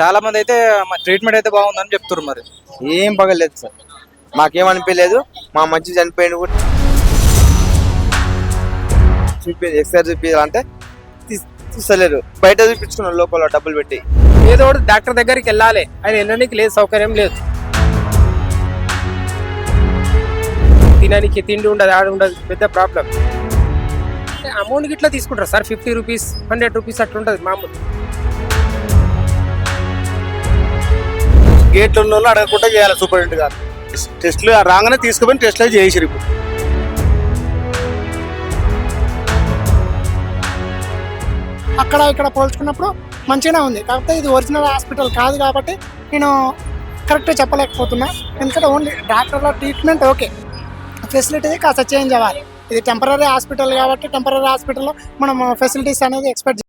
చాలా మంది అయితే ట్రీట్మెంట్ అయితే బాగుందని చెప్తున్నారు మరి. ఏం పగలేదు సార్. మాకేం అనిపించలేదు మా మంచి చనిపోయింది కూడా. చూపి ఎక్స్రే చూపించాలంటే తీస్- తీస్తలేరు. బయట చూపించుకున్నాం లోపల డబ్బులు పెట్టి. ఏదో ఒకటి డాక్టర్ దగ్గరికి వెళ్ళాలి. ఆయన వెళ్ళడానికి లేదు సౌకర్యం లేదు. తినడానికి తిండి ఉండదు ఆడ ఉండదు పెద్ద ప్రాబ్లం. అమౌంట్ గిట్లా తీసుకుంటారు sir. Fifty rupees hundred rupees అట్లా ఉంటుంది మామూలు. గేట్లు ఉన్న వాళ్ళు అడగకుండా చేయాలి సూపరింటెండెంట్ గారు. టెస్ట్లు రాగానే తీసుకుపోయి టెస్ట్లు చేసిరు ఇప్పుడు. అక్కడ ఇక్కడ పోల్చుకున్నప్పుడు మంచిగానే ఉంది. కాకపోతే ఇది ఒరిజినల్ హాస్పిటల్ కాదు కాబట్టి నేను కరెక్ట్గా చెప్పలేకపోతున్నా. ఎందుకంటే ఓన్లీ డాక్టర్ల ట్రీట్మెంట్ ఓకే ఫెసిలిటీ కాస్త చేంజ్ అవ్వాలి. ఇది టెంపరీ హాస్పిటల్ కాబట్టి టెంపరీ హాస్పిటల్లో మనం uh, ఫెసిలిటీస్ అనేది ఎక్స్పెక్ట్